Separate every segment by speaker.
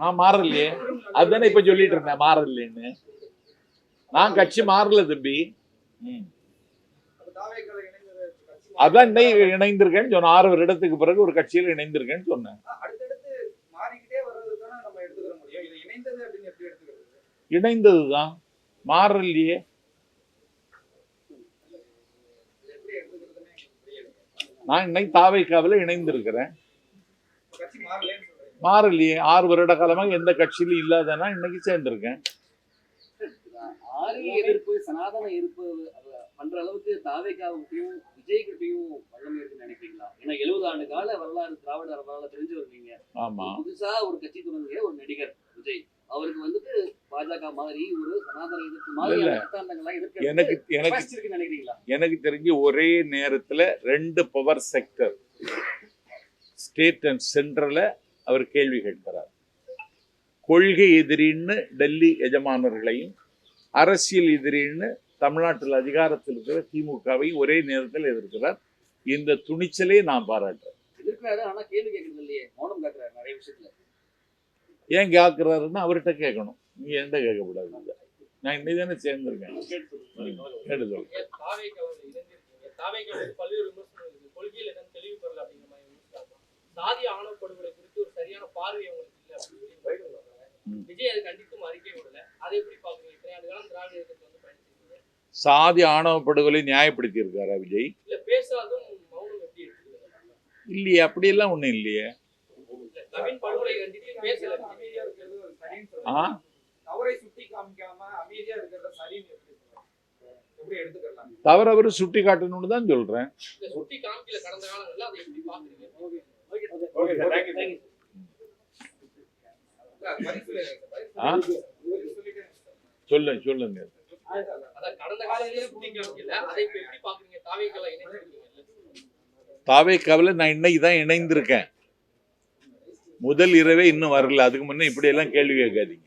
Speaker 1: நான் மாறலையே. அதுதானே இப்ப சொல்லிட்டு இருந்தேன் மாறலைன்னு நான் கட்சி மாறல தம்பி. அதான் இன்னைக்கு இணைந்திருக்கேன்னு சொன்னேன். ஆறு வருடத்துக்கு பிறகு ஒரு கட்சியில் இணைந்திருக்கேன்னு சொன்னேன். இணைந்ததுதான். மாறலையே. நான் இன்னைக்கு தாவைக்காவில் இணைந்திருக்கிறேன். மாறலையே. ஆறு வருட காலமாக எந்த கட்சியிலும் இல்லாதனா இன்னைக்கு சேர்ந்திருக்கேன்.
Speaker 2: ஆரிய எதிர்ப்பு சனாதன எதிர்ப்பு பண்ற அளவுக்கு தாவேக்காவுக்கும் விஜய்கிட்டையும் வல்லமை இருக்குன்னு நினைக்கிறீங்களா? ஏன்னா எழுபது ஆண்டு கால வரலாறு திராவிட வரலாறு தெரிஞ்சவர் நீங்க
Speaker 1: ஆமா.
Speaker 2: புதுசா ஒரு கட்சி தொடங்கிய ஒரு நடிகர் விஜய். அவருக்கு வந்துட்டு பாஜக மாதிரி ஒரு சனாதன எதிர்ப்பு எதிர்க்க
Speaker 1: எனக்கு எனக்கு
Speaker 2: நினைக்கிறீங்களா?
Speaker 1: எனக்கு தெரிஞ்சு ஒரே நேரத்துல ரெண்டு பவர் செக்டர் ஸ்டேட் அண்ட் சென்ட்ரல அவர் கேள்வி கேட்கிறார். கொள்கை எதிரின்னு டெல்லி எஜமானர்களையும் அரசியல் எதிரின்னு தமிழ்நாட்டில் அதிகாரத்தில் இருக்கிற திமுகவையும் ஒரே நேரத்தில் எதிர்க்கிறார். இந்த துணிச்சலே நான் பாராட்டுறேன்.
Speaker 2: எதிர்க்கிறாரு ஆனா கேள்வி கேட்கறது இல்லையே. மௌனம் காக்குறாரு நிறைய விஷயத்துல.
Speaker 1: ஏன் கேட்கிறாருன்னு அவர்கிட்ட கேட்கணும். நீ என்கிட்ட கேட்கக்கூடாது நான் இன்னைக்கு தானே சேர்ந்திருக்கேன். கேட்டு சொல்லு.
Speaker 3: பார்வை அவங்களுக்கு இல்லை அப்படின்னு. விஜய் அதை கண்டித்தும் அறிக்கை விடல அதை எப்படி பாக்குறீங்க இத்தனை ஆண்டு காலம் திராவிட வந்து பயணிச்சிருக்கீங்க
Speaker 1: சாதி ஆணவ படுகொலை நியாயப்படுத்தி இருக்காரா விஜய்
Speaker 3: இல்ல பேசாதும் மௌனம் எப்படி எடுத்துக்கிறது
Speaker 1: இல்லையே அப்படியெல்லாம் ஒண்ணும் இல்லையே
Speaker 3: இல்ல, நவீன் படுகொலை கண்டித்து பேசல
Speaker 4: அமைதியா இருக்கிறது ஒரு சரின்னு
Speaker 1: ஆ
Speaker 4: சொல்றீங்க தவறை சுட்டி காமிக்காம இருக்கிறத சரின்னு எப்படி
Speaker 1: காட்டணும்னு தான் சொல்றேன்
Speaker 3: சுட்டி காமிக்கல கடந்த காலங்கள்ல அதை எப்படி பாக்குறீங்க
Speaker 4: ஓகே சார் தேங்க்யூ பரிசு
Speaker 1: ஆ?
Speaker 4: பரிசு சொல்லிட்டேன்
Speaker 1: சொல்லு சொல்லுங்க
Speaker 3: அதான் கடந்த காலத்திலேயே சுட்டி காமிக்கல அதை இப்ப எப்படி பாக்குறீங்க தாவேக்களை சொல்லுங்க
Speaker 1: சொல்லுங்க. கவலை நான் இன்னைக்கு தான் இணைந்திருக்கேன். முதல் இரவே இன்னும் வரல. அதுக்கு முன்ன இப்படி எல்லாம் கேள்வி கேட்காதீங்க.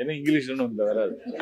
Speaker 1: ஏன்னா இங்கிலீஷ் ஒன்றும் வராது.